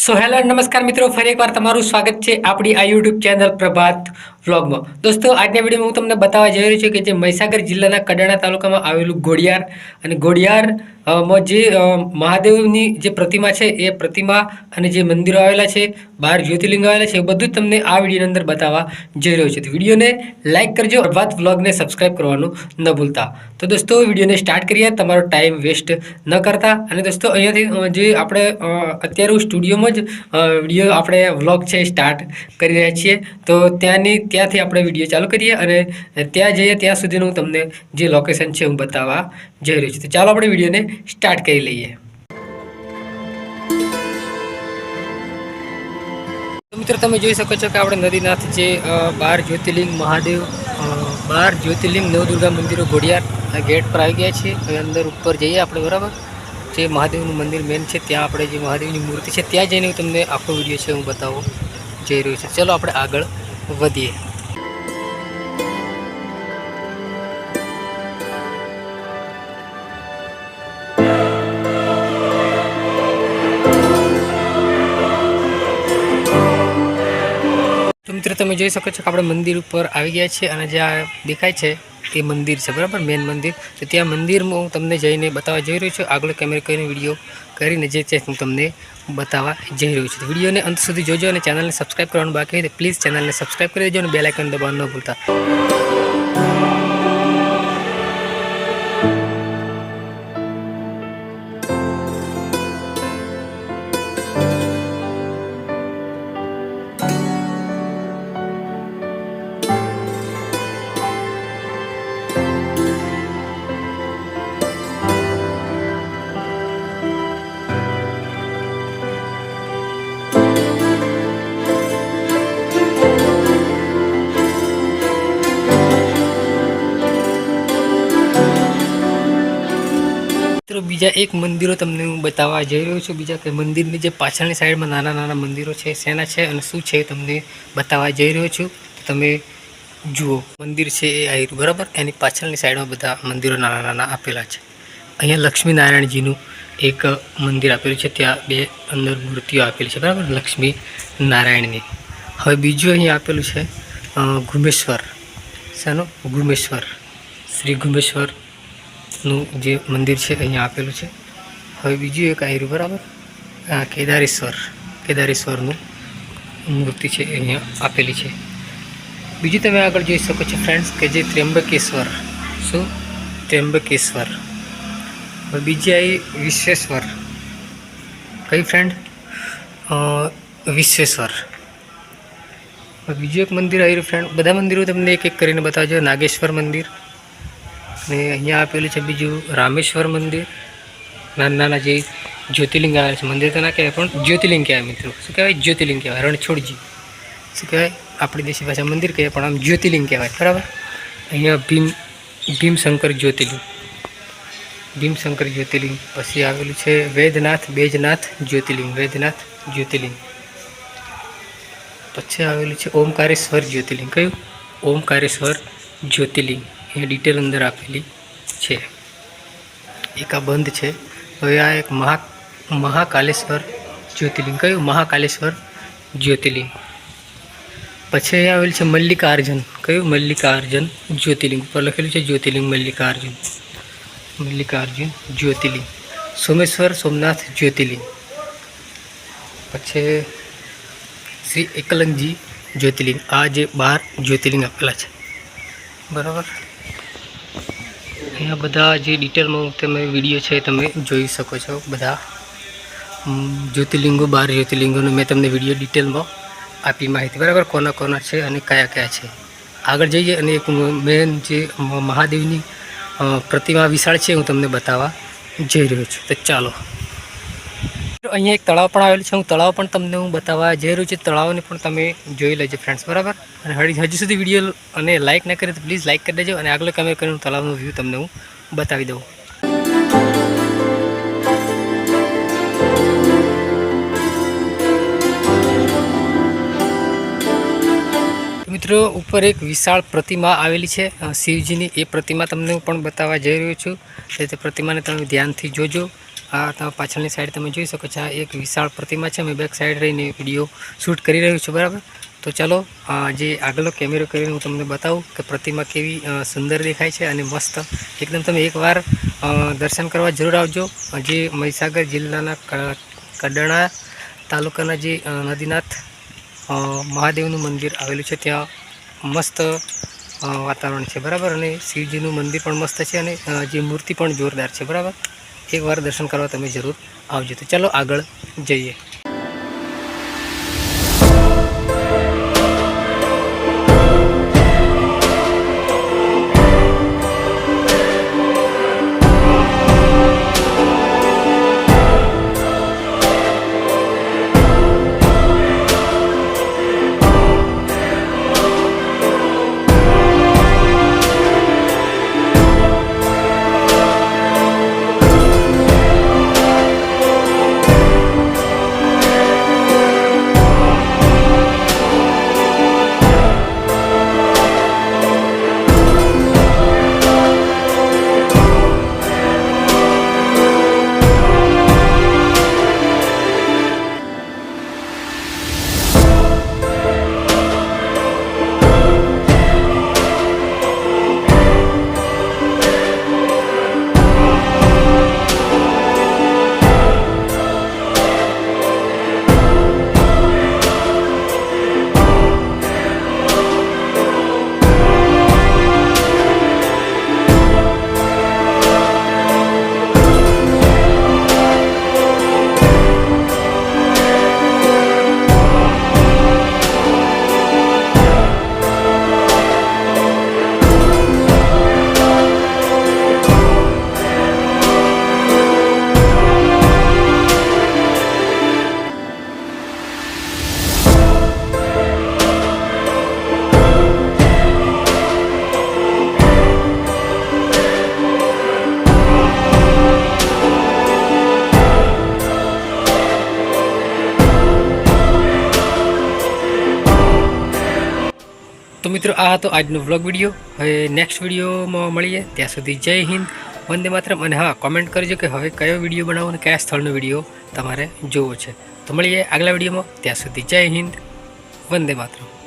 So hello નમસ્કાર મિત્રો. ફરી એકવાર તમારું સ્વાગત છે આપણી આ યુટ્યુબ ચેનલ પ્રભાત વ્લોગમાં દોસ્તો, આજના વિડીયોમાં હું તમને બતાવવા જઈ રહ્યો છું કે જે મહીસાગર જિલ્લાના કડાણા તાલુકામાં આવેલું ઘોડિયાર અને ઘોડિયારમાં જે મહાદેવની જે પ્રતિમા છે, એ પ્રતિમા અને જે મંદિરો આવેલા છે, બાર જ્યોતિર્લિંગ આવેલા છે, એ બધું જ તમને આ વિડીયોની અંદર બતાવવા જઈ રહ્યો છું. તો વિડીયોને લાઇક કરજો પ્રભાત વ્લોગને સબસ્ક્રાઈબ કરવાનું ન ભૂલતા. તો દોસ્તો, વિડીયોને સ્ટાર્ટ કરીએ, તમારો ટાઈમ વેસ્ટ ન કરતા. અને દોસ્તો, અહીંયાથી જે આપણે અત્યારે સ્ટુડિયોમાં જ વીડિયો આપણે વ્લોગ છે સ્ટાર્ટ કરી રહ્યા છીએ. તો ત્યાંની ત્યાંથી આપણે વીડિયો ચાલુ કરીએ અને ત્યાં જઈએ, ત્યાં સુધીનું તમને જે લોકેશન છે હું બતાવવા જઈ રહ્યો છું. તો ચાલો આપણે વિડીયોને સ્ટાર્ટ કરી લઈએ. મિત્રો, તમે જોઈ શકો છો કે આપણે નદીનાથ જે બાર જ્યોતિર્લિંગ મહાદેવ બાર જ્યોતિર્લિંગ નવદુર્ગા મંદિરો ઘોડિયાર ગેટ પર આવી ગયા છે હવે અંદર ઉપર જઈએ આપણે, બરાબર? જે મહાદેવનું મંદિર મેન છે, ત્યાં આપણે જે મહાદેવની મૂર્તિ છે, ત્યાં જઈને હું તમને આખો વીડિયો છે હું બતાવવો જઈ રહ્યો છું. ચલો આપણે આગળ વધીએ. તમે જોઈ શકો છો કે આપણે મંદિર ઉપર આવી ગયા છીએ અને જ્યાં દેખાય છે તે મંદિર છે, બરાબર? મેન મંદિર. તો ત્યાં મંદિરમાં હું તમને જઈને બતાવવા જઈ રહ્યો છું. આગળ કેમેરા કરીને વીડિયો કરીને જે છે હું તમને બતાવવા જઈ રહ્યો છું. વિડીયોને અંત સુધી જોજો અને ચેનલને સબસ્ક્રાઈબ કરવાનું બાકી હોય તો પ્લીઝ ચેનલને સબસ્ક્રાઈબ કરી દેજો અને બેલાઇકન દબાવવાનું ન ભૂલતા. મિત્રો, બીજા એક મંદિરો તમને હું બતાવવા જઈ રહ્યો છું. બીજા કે મંદિરની જે પાછળની સાઈડમાં નાના નાના મંદિરો છે, શેના છે અને શું છે તમને બતાવવા જઈ રહ્યો છું. તમે જુઓ. મંદિર છે એ આવ્યું બરાબર? એની પાછળની સાઈડમાં બધા મંદિરો નાના નાના આપેલા છે. અહીંયા લક્ષ્મી નારાયણજીનું એક મંદિર આપેલું છે. ત્યાં બે અંદર મૂર્તિઓ આપેલી છે, બરાબર? લક્ષ્મી નારાયણની હવે બીજું અહીં આપેલું છે ઘુમેશ્વર. શાનું? ઘુમેશ્વર. શ્રી ઘુમેશ્વર નું જે મંદિર છે, અહીંયા આપેલું છે. હવે બીજું એક આવ્યું બરાબર? આ કેદારેશ્વર, કેદારેશ્વરનું મૂર્તિ છે, અહીંયા આપેલી છે. બીજું તમે આગળ જોઈ શકો છો ફ્રેન્ડ્સ કે જે ત્ર્યંબકેશ્વર. શું? ત્ર્યંબકેશ્વર. હવે બીજી આવી વિશ્વેશ્વર. કઈ ફ્રેન્ડ વિશ્વેશ્વર. બીજું એક મંદિર આવ્યું ફ્રેન્ડ બધા મંદિરો તમને એક એક કરીને બતાવજો. નાગેશ્વર મંદિર ને અહીંયા આપેલું છે બીજું રામેશ્વર મંદિર. નાના નાના જે જ્યોતિર્લિંગ આવેલા છે, મંદિર તો ના કહેવાય, પણ જ્યોતિર્લિંગ કહેવાય મિત્રો. શું કહેવાય? જ્યોતિર્લિંગ કહેવાય, રણછોડજી. શું કહેવાય? આપણી દેશી ભાષા મંદિર કહેવાય, પણ આમ જ્યોતિર્લિંગ કહેવાય, બરાબર? અહીંયા ભીમ, ભીમશંકર જ્યોતિર્લિંગ. ભીમશંકર જ્યોતિર્લિંગ. પછી આવેલું છે વેદનાથ, બેજનાથ જ્યોતિર્લિંગ, વેદનાથ જ્યોતિર્લિંગ. પછી આવેલું છે ઓમકારેશ્વર જ્યોતિર્લિંગ. કયું? ઓમકારેશ્વર જ્યોતિર્લિંગ. એ ડિટેલ અંદર આપેલી છે. એક આ બંધ છે. હવે આ એક મહા, મહાકાલેશ્વર જ્યોતિર્લિંગ. કયું મહાકાલેશ્વર જ્યોતિર્લિંગ? પછી અહીંયા આવેલું છે મલ્લિકાર્જુન. કયું મલ્લિકાર્જુન જ્યોતિર્લિંગ? ઉપર લખેલું છે જ્યોતિર્લિંગ મલ્લિકાર્જુન. મલ્લિકાર્જુન જ્યોતિર્લિંગ. સોમેશ્વર સોમનાથ જ્યોતિર્લિંગ. પછી શ્રી એકલંગજી જ્યોતિર્લિંગ. આ જે બાર જ્યોતિર્લિંગ આપેલા છે. બરાબર? અહીંયા બધા જે ડિટેલમાં તમે વીડિયો છે તમે જોઈ શકો છો બધા. જ્યોતિર્લિંગો, બાર જ્યોતિર્લિંગોનો મેં તમને વીડિયો ડિટેલમાં આપી માહિતી. બરાબર, કોના કોના છે અને કયા કયા છે. આગળ જઈએ અને એક મેન જે મહાદેવની પ્રતિમા વિશાળ છે હું તમને બતાવવા જઈ રહ્યો છું. તો ચાલો. અહીંયા એક તળાવ પણ આવેલું છે. હું તળાવ પણ તમને હું બતાવવા જઈ રહ્યું છું. તળાવને પણ તમે જોઈ લેજો ફ્રેન્ડ્સ બરાબર? અને હજી સુધી વીડિયો અને લાઇક ના કરે તો પ્લીઝ લાઇક કરી દેજો અને આગલો કમેન્ટ કરીને તળાવનો વ્યૂ તમને હું બતાવી દઉં. મિત્રો, ઉપર એક વિશાળ પ્રતિમા આવેલી છે. શિવજીની એ પ્રતિમા તમને હું પણ બતાવવા જઈ રહ્યો છું. તે પ્રતિમાને તમે ધ્યાનથી જોજો. આ તમે પાછળની સાઈડ તમે જોઈ શકો છો, આ એક વિશાળ પ્રતિમા છે, મેં બેક સાઈડ રહીને વીડિયો શૂટ કરી રહ્યો છું, બરાબર? તો ચાલો જે આગળનો કેમેરો કરીને હું તમને બતાવું કે પ્રતિમા કેવી સુંદર દેખાય છે અને મસ્ત. એકદમ તમે એકવાર દર્શન કરવા જરૂર આવજો. જે મહીસાગર જિલ્લાના કડણા તાલુકાના જે નદીનાથ મહાદેવનું મંદિર આવેલું છે, ત્યાં મસ્ત વાતાવરણ છે, બરાબર? અને શિવજીનું મંદિર પણ મસ્ત છે અને જે મૂર્તિ પણ જોરદાર છે, બરાબર? એકવાર દર્શન કરવા તમે જરૂર આવજો. તો ચાલો આગળ જઈએ. તો મિત્રો, આ હતો આજનો વ્લોગ વીડિયો હવે નેક્સ્ટ વિડીયોમાં મળીએ. ત્યાં સુધી જય હિન્દ, વંદે માત્રમ. અને હા કોમેન્ટ કરજો કે હવે કયો વીડિયો બનાવો અને કયા સ્થળનો વીડિયો તમારે જોવો છે. તો મળીએ આગલા વિડીયોમાં ત્યાં સુધી જય હિન્દ, વંદે માતરમ.